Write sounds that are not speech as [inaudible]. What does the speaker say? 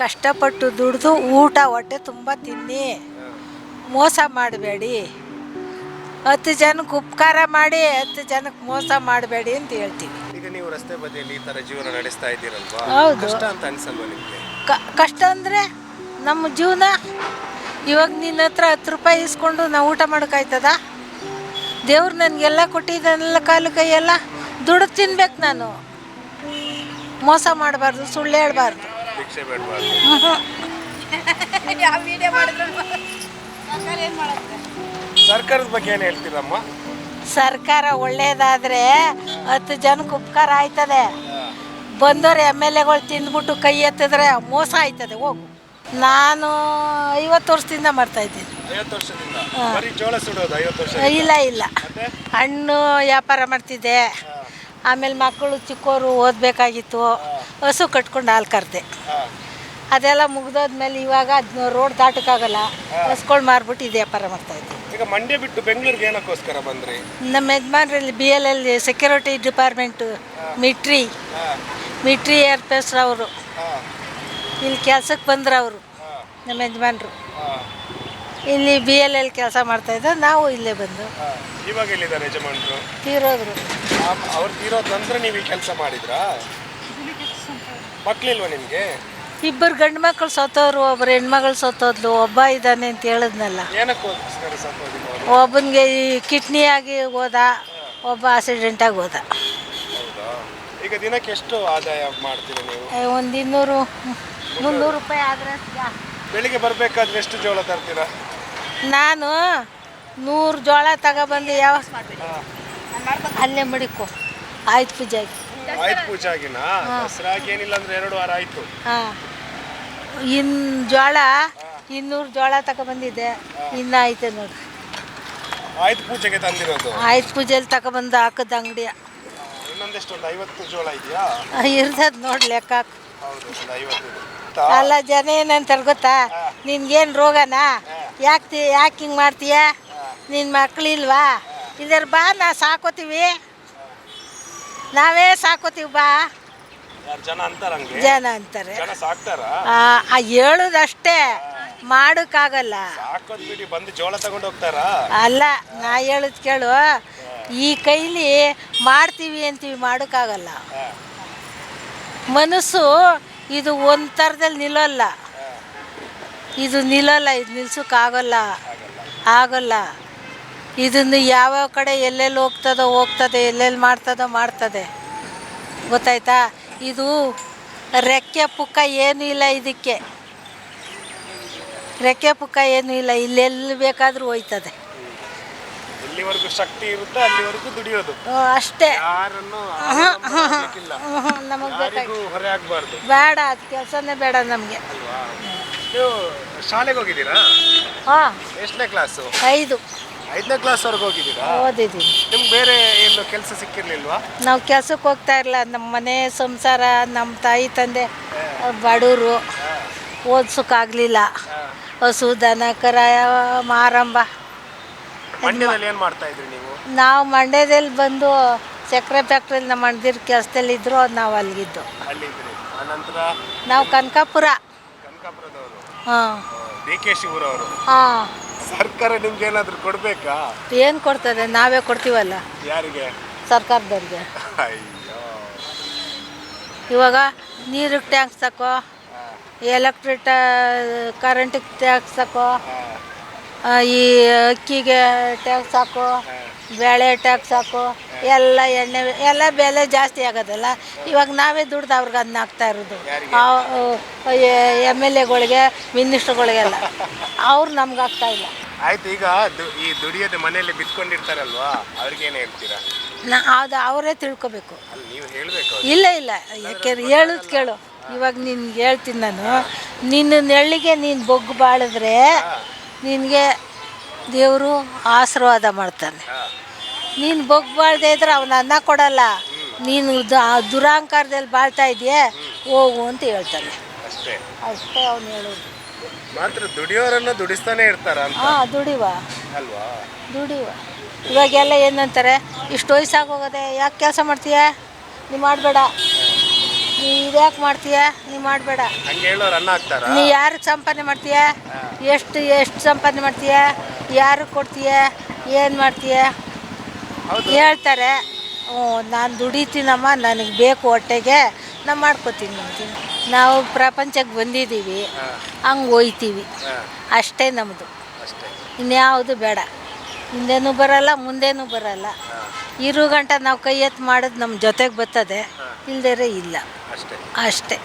ಕಷ್ಟಪಟ್ಟು ದುಡಿದು ಊಟ ಹೊಟ್ಟೆ ತುಂಬ ತಿನ್ನಿ. ಮೋಸ ಮಾಡಬೇಡಿ. ಹತ್ತು ಜನಕ್ಕೆ ಉಪಕಾರ ಮಾಡಿ ಹತ್ತು ಜನಕ್ಕೆ ಮೋಸ ಮಾಡಬೇಡಿ ಅಂತ ಹೇಳ್ತೀವಿ. ಈಗ ನೀವು ರಸ್ತೆ ಬದಿಯಲ್ಲಿ ಈ ಥರ ಜೀವನ ನಡೆಸ್ತಾ ಇದ್ದೀರಲ್ವಾ? ಹೌದು. ಕಷ್ಟ ಅಂತ ಅನ್ಸಲ್ವಾ ನಿಮಗೆ? ಕ ಕಷ್ಟ ಅಂದರೆ ನಮ್ಮ ಜೀವನ. ಇವಾಗ ನಿನ್ನ ಹತ್ರ ಹತ್ತು ರೂಪಾಯಿ ಇಸ್ಕೊಂಡು ನಾವು ಊಟ ಮಾಡೋಕ್ಕಾಯ್ತದ ದೇವ್ರು ನನಗೆಲ್ಲ ಕೊಟ್ಟಿದ್ದನ್ನೆಲ್ಲ ಕಾಲು ಕೈ ಎಲ್ಲ ದುಡ್ದು ತಿನ್ಬೇಕು ನಾನು. ಮೋಸ ಮಾಡಬಾರ್ದು ಸುಳ್ಳು ಹೇಳ್ಬಾರ್ದು. ಭಿಕ್ಷೆ ಬೇಡಬಾರ್ದು. [laughs] ಸರ್ಕಾರದ ಬಗ್ಗೆ ಏನ್ ಹೇಳ್ತೀರಮ್ಮ? ಸರ್ಕಾರ ಒಳ್ಳೇದಾದರೆ ಹತ್ತು ಜನಕ್ಕೆ ಉಪಕಾರ ಆಯ್ತದೆ. ಬಂದವರು ಎಂ ಎಲ್ ಎಗಳು ತಿಂದ್ಬಿಟ್ಟು ಕೈ ಎತ್ತಿದ್ರೆ ಮೋಸ ಆಯ್ತದೆ ಹೋಗು. ನಾನು ಐವತ್ತು ವರ್ಷದಿಂದ ಮಾಡ್ತಾ ಇದ್ದೀನಿ. ಐವತ್ತು ವರ್ಷದಿಂದ? ಬರೀ ಜೋಳ ಸುಡೋದು ಐವತ್ತು ವರ್ಷ ಇಲ್ಲ ಇಲ್ಲ. ಹಣ್ಣು ವ್ಯಾಪಾರ ಮಾಡ್ತಿದ್ದೆ. ಆಮೇಲೆ ಮಕ್ಕಳು ಚಿಕ್ಕವರು ಓದಬೇಕಾಗಿತ್ತು. ಹಸು ಕಟ್ಕೊಂಡು ಹಾಲು ಕರೆದೆ. ಅದೆಲ್ಲ ಮುಗ್ದೋದ್ಮೇಲೆ ಇವಾಗ ಅದನ್ನ ರೋಡ್ ದಾಟಕ್ಕಾಗಲ್ಲ. ಹಸ್ಕೊಂಡು ಮಾರ್ಬಿಟ್ಟು ಇದು ವ್ಯಾಪಾರ ಮಾಡ್ತಾ ಈಗ ಮಂಡ್ಯ ಬಿಟ್ಟು ಬೆಂಗಳೂರಿಗೆ ಏನಕ್ಕೋಸ್ಕರ ಬಂದ್ರಿ? ನಮ್ಮ ಯಜಮಾನ್ರಲ್ಲಿ B L L security department ಮಿಟ್ರಿ ಮಿಟ್ರಿ air ಪೇಸ್ರ್ ಅವರು ಇಲ್ಲಿ ಕೆಲ್ಸಕ್ಕೆ ಬಂದ್ರು ಅವರು ನಮ್ಮ ಯಜಮಾನ್ರು. ಇಲ್ಲಿ ಬಿ ಎಲ್ ಎಲ್ ಕೆಲಸ ಮಾಡ್ತಾಯಿದ್ದ ನಾವು ಇಲ್ಲೇ ಬಂದು. ಇವಾಗ ಎಲ್ಲಿದ್ದಾರೆ ಯಜಮಾನ್ರು? ತೀರೋದ್ರು. ಅವ್ರು ತೀರೋದ್ ನಂತರ ನೀವು ಈ ಕೆಲಸ ಮಾಡಿದ್ರಾ? ಮಕ್ಳಿಲ್ವಾ ನಿಮಗೆ? ಇಬ್ಬರು ಗಂಡು ಮಕ್ಕಳು ಸತ್ತೋರು ಒಬ್ಬರು ಹೆಣ್ಮಗಳು ಸತ್ತೋದ್ಲು ಒಬ್ಬ ಇದ್ದಾನೆ ಅಂತ ಹೇಳಿದ್ನಲ್ಲ. ಸತ್ತೋದಿಲ್ಲ ಅವರು? ಒಬ್ಬನಿಗೆ ಈ ಕಿಡ್ನಿ ಆಗಿ ಹೋದ ಒಬ್ಬ ಆಕ್ಸಿಡೆಂಟಾಗಿ ಹೋದ. ಹೌದಾ? ಈಗ ದಿನಕ್ಕೆ ಎಷ್ಟು ಆದಾಯ ಮಾಡ್ತೀರಿ ನೀವು? ಒಂದು ಇನ್ನೂರು ಮುನ್ನೂರು ರೂಪಾಯಿ ಆದರೆ ಬೆಳಿಗ್ಗೆ ಬರ್ಬೇಕಾದ್ರೆ ಎಷ್ಟು ಜೋಳ ತರ್ತೀರಾ? ನಾನು ನೂರು ಜೋಳ ತಗೊಬಂದು ಯಾವ ಅಲ್ಲೇ ಮಡಿಕೋ. ಆಯ್ತು ಪೂಜೆಗೆ ಆಯ್ತು ಪೂಜಾಗಿನ. ದಸರಾಗಿ ಏನಿಲ್ಲ ಅಂದ್ರೆ ಎರಡು ವಾರ ಆಯ್ತು. ಹಾಂ. ಇನ್ನು ಜೋಳ ಇನ್ನೂರು ಜೋಳ ತಗೊಬಂದಿದ್ದೆ ಇನ್ನ ಐತೆ ನೋಡಿ. ಆಯ್ತು ಪೂಜೆಗೆ ತಂದಿರೋದು. ಆಯ್ತು ಪೂಜೆಲಿ ತಗೊಬಂದು ಹಾಕದ ಅಂಗಡಿ. ಇನ್ನೊಂದೆಷ್ಟು ಒಂದು ಐವತ್ತು ಜೋಳ ಇದೆಯಾ? ಇರ್ತದ ನೋಡಿ ಲೆಕ್ಕ ಹಾಕು. ಹೌದು ಒಂದು ಐವತ್ತು ಇದೆ. ಅಲ್ಲ ಜನ ಏನಂತಾರೆ ಗೊತ್ತಾ? ನಿನ್ಗೇನು ರೋಗನಾ? ಯಾಕೆ ಯಾಕೆ ಹಿಂಗೆ ಮಾಡ್ತೀಯ? ನಿನ್ನ ಮಕ್ಳಿಲ್ವಾ ಇದರ ಬಾ ನಾ ಸಾಕೋತೀವಿ. ನಾವೇ ಸಾಕೋತೀವಿ ಬಾ. ಯಾರು ಜನ ಅಂತಾರ ಹಂಗೆ ಜನ ಅಂತಾರೆ. ಜನ ಸಾಕ್ತಾರ? ಆ ಆ ಹೇಳೋದಷ್ಟೇ ಮಾಡೋಕ್ಕಾಗಲ್ಲ. ಸಾಕೋದ್ ಬಿಡಿ ಬಂದು ಜೋಳ ತಗೊಂಡು ಹೋಗ್ತಾರಾ? ಅಲ್ಲ ನಾ ಹೇಳೋದು ಕೇಳು. ಈ ಕೈಲಿ ಮಾಡ್ತೀವಿ ಅಂತೀವಿ ಮಾಡೋಕ್ಕಾಗಲ್ಲ. ಮನಸ್ಸು ಇದು ಒಂದು ಥರದಲ್ಲಿ ನಿಲ್ಲಲ್ಲ. ಇದು ನಿಲ್ಲಲ್ಲ ಇದು ನಿಲ್ಸೋಕ್ಕಾಗಲ್ಲ. ಆಗಲ್ಲ. ಇದನ್ನು ಯಾವ್ಯಾವ ಕಡೆ ಎಲ್ಲೆಲ್ಲಿ ಹೋಗ್ತದೋ ಹೋಗ್ತದೆ ಎಲ್ಲೆಲ್ಲಿ ಮಾಡ್ತದೋ ಮಾಡ್ತದೆ. ಗೊತ್ತಾಯ್ತಾ? ಇದು ರೆಕ್ಕೆ ಪುಕ್ಕ ಏನೂ ಇಲ್ಲ ಇದಕ್ಕೆ. ರೆಕ್ಕೆ ಪುಕ್ಕ ಏನೂ ಇಲ್ಲ ಇಲ್ಲೆಲ್ಲಿ ಬೇಕಾದರೂ ಹೋಯ್ತದೆ. ಶಕ್ತಿ ಇರುತ್ತೆ ಅಲ್ಲಿವರೆಗೂ ದುಡಿಯೋದು. ಅಷ್ಟೇ. ನಮಗೆ ಬೇಕಾಗಿ. ಬೇಡ ಅದು ಕೆಲಸನೇ ಬೇಡ ನಮಗೆ. ಶಾಲೆಗೆ ಹೋಗಿದ್ದೀರಾ? ಹಾಂ. ಎಷ್ಟನೇ ಕ್ಲಾಸು ಐದು. ಐದನೇ ಕ್ಲಾಸ್ ವರೆಗೆ ಹೋಗಿದ್ದೀರಾ? ಓದಿದ್ದೀನಿ. ನಿಮ್ಗೆ ಬೇರೆ ಏನು ಕೆಲಸ ಸಿಕ್ಕಿರ್ಲಿಲ್ವಾ? ನಾವು ಕೆಲ್ಸಕ್ಕೆ ಹೋಗ್ತಾ ಇರಲಿಲ್ಲ ನಮ್ಮ ಮನೆ ಸಂಸಾರ ನಮ್ಮ ತಾಯಿ ತಂದೆ ಬಡವರು ಓದ್ಸೋಕ್ಕಾಗಲಿಲ್ಲ ಹಸು ದನ ಕರ ಮಾರಂಬ. ಮಂಡ್ಯದಲ್ಲಿ ಏನು ಮಾಡ್ತಾ ಇದ್ರಿ ನೀವು? ನಾವು ಮಂಡ್ಯದಲ್ಲಿ ಬಂದು ಸಕ್ಕರೆ ಫ್ಯಾಕ್ಟ್ರಿಲಿ ನಮ್ಮ ಅಣ್ಣದಿರ್ ಕೆಲಸದಲ್ಲಿ ಇದ್ರು ನಾವು ಅಲ್ಲಿಗಿದ್ದು ಅಲ್ಲಿದ್ರಿ ಆನಂತರ ನಾವು ಕನಕಾಪುರ. ಕನಕಾಪುರದವರು. ಹಾಂ. ಡಿ ಕೆ ಶಿವರವರು. ಹಾಂ. ಸರ್ಕಾರ ನಿಮ್ಗೆ ಏನಾದ್ರು ಕೊಡ್ಬೇಕಾ? ಏನು ಕೊಡ್ತದೆ? ನಾವೇ ಕೊಡ್ತೀವಲ್ಲ? ಯಾರಿಗೆ? ಸರ್ಕಾರದವ್ರಿಗೆ. ಅಯ್ಯೋ. ಇವಾಗ ನೀರಿಗೆ ಟ್ಯಾಕ್ಸ್ ಹಾಕೋ ಎಲೆಕ್ಟ್ರಿಕ್ ಕರೆಂಟಿಗೆ ಟ್ಯಾಕ್ಸ್ ಹಾಕೋ ಈ ಅಕ್ಕಿಗೆ ಟ್ಯಾಕ್ಸ್ ಹಾಕೋ ಬೇಳೆ ಟ್ಯಾಕ್ಸ್ ಹಾಕು ಎಲ್ಲ ಎಣ್ಣೆ ಎಲ್ಲ ಬೆಲೆ ಜಾಸ್ತಿ ಆಗೋದಲ್ಲ. ಇವಾಗ ನಾವೇ ದುಡ್ದು ಅವ್ರಿಗೆ ಅದನ್ನ ಹಾಕ್ತಾ ಇರೋದು. ಎಂ ಎಲ್ ಎಗಳಿಗೆ ಮಿನಿಸ್ಟ್ರುಗಳಿಗೆಲ್ಲ. ಅವ್ರು ನಮ್ಗೆ ಆಗ್ತಾ ಇಲ್ಲ. ಆಯ್ತು ಈಗ ಈ ದುಡಿಯೋದು ಮನೆಯಲ್ಲಿ ಬಿತ್ಕೊಂಡಿರ್ತಾರಲ್ವಾ? ಅವ್ರಿಗೇನು ಹೇಳ್ತೀರಾ? ನಾ ಅದು ಅವರೇ ತಿಳ್ಕೊಬೇಕು. ನೀವು ಹೇಳ್ಬೇಕು ಇಲ್ಲ ಇಲ್ಲ. ಯಾಕೆ ಹೇಳೋದು ಕೇಳು. ಇವಾಗ ನಿನ್ ಹೇಳ್ತೀನಿ ನಾನು. ನಿನ್ನ ನೆಳ್ಳಿಗೆ ನೀನು ಬೊಗ್ಗು ಬಾಳಿದ್ರೆ ನಿನಗೆ ದೇವರು ಆಶೀರ್ವಾದ ಮಾಡ್ತಾನೆ. ನೀನು ಬೊಗ್ಗು ಬಾಳ್ದೇ ಇದ್ರೆ ಅವನ ಅನ್ನ ಕೊಡಲ್ಲ. ನೀನು ದ- ಆ ದುರಾಂಕಾರದಲ್ಲಿ ಬಾಳ್ತಾ ಇದೆಯೇ ಹೋಗು ಅಂತ ಹೇಳ್ತಾನೆ. ಅಷ್ಟೇ. ಅಷ್ಟೇ ಅವನು ಹೇಳೋದು. ಮಾತ್ರ ದುಡಿಯೋರನ್ನ ದುಡಿಸ್ತಾನೆ ಇರ್ತಾರ ಅಂತ. ಹಾಂ ದುಡಿವ. ಅಲ್ವಾ? ದುಡಿವ. ಇವಾಗೆಲ್ಲ ಏನಂತಾರೆ ಇಷ್ಟು ವಯಸ್ಸಾಗೋಗದೆ ಯಾಕೆ ಕೆಲಸ ಮಾಡ್ತೀಯ? ನೀ ಮಾಡಬೇಡ. ನೀ ಇದ್ಯಾಕೆ ಮಾಡ್ತೀಯ? ನೀ ಮಾಡಬೇಡ. ಹಂಗೆ ಹೇಳೋರು ಅನ್ನ ಹಾಕ್ತಾರ? ನೀ ಯಾರಿಗೆ ಸಂಪಾದನೆ ಮಾಡ್ತೀಯ? ಎಷ್ಟು ಎಷ್ಟು ಸಂಪಾದನೆ ಮಾಡ್ತೀಯ? ಯಾರಿಗೆ ಕೊಡ್ತೀಯ? ಏನು ಮಾಡ್ತೀಯ? ಹೇಳ್ತಾರೆ ಹ್ಞೂ ನಾನು ದುಡಿತೀನಮ್ಮ ನನಗೆ ಬೇಕು ಹೊಟ್ಟೆಗೆ ನಾನು ಮಾಡ್ಕೋತೀನಿ ಅಂತೀನಿ ನಾವು ಪ್ರಪಂಚಕ್ಕೆ ಬಂದಿದ್ದೀವಿ ಹಂಗೆ ಹೋಯ್ತೀವಿ. ಅಷ್ಟೇ ನಮ್ಮದು ಇನ್ಯಾವುದು ಬೇಡ. ಹಿಂದೆನೂ ಬರಲ್ಲ ಮುಂದೆನೂ ಬರಲ್ಲ. ಇರು ಗಂಟ ನಾವು ಕೈ ಎತ್ತು ಮಾಡೋದು ನಮ್ಮ ಜೊತೆಗೆ ಬರ್ತದೆ ಇಲ್ದೇರೆ ಇಲ್ಲ. ಅಷ್ಟೇ.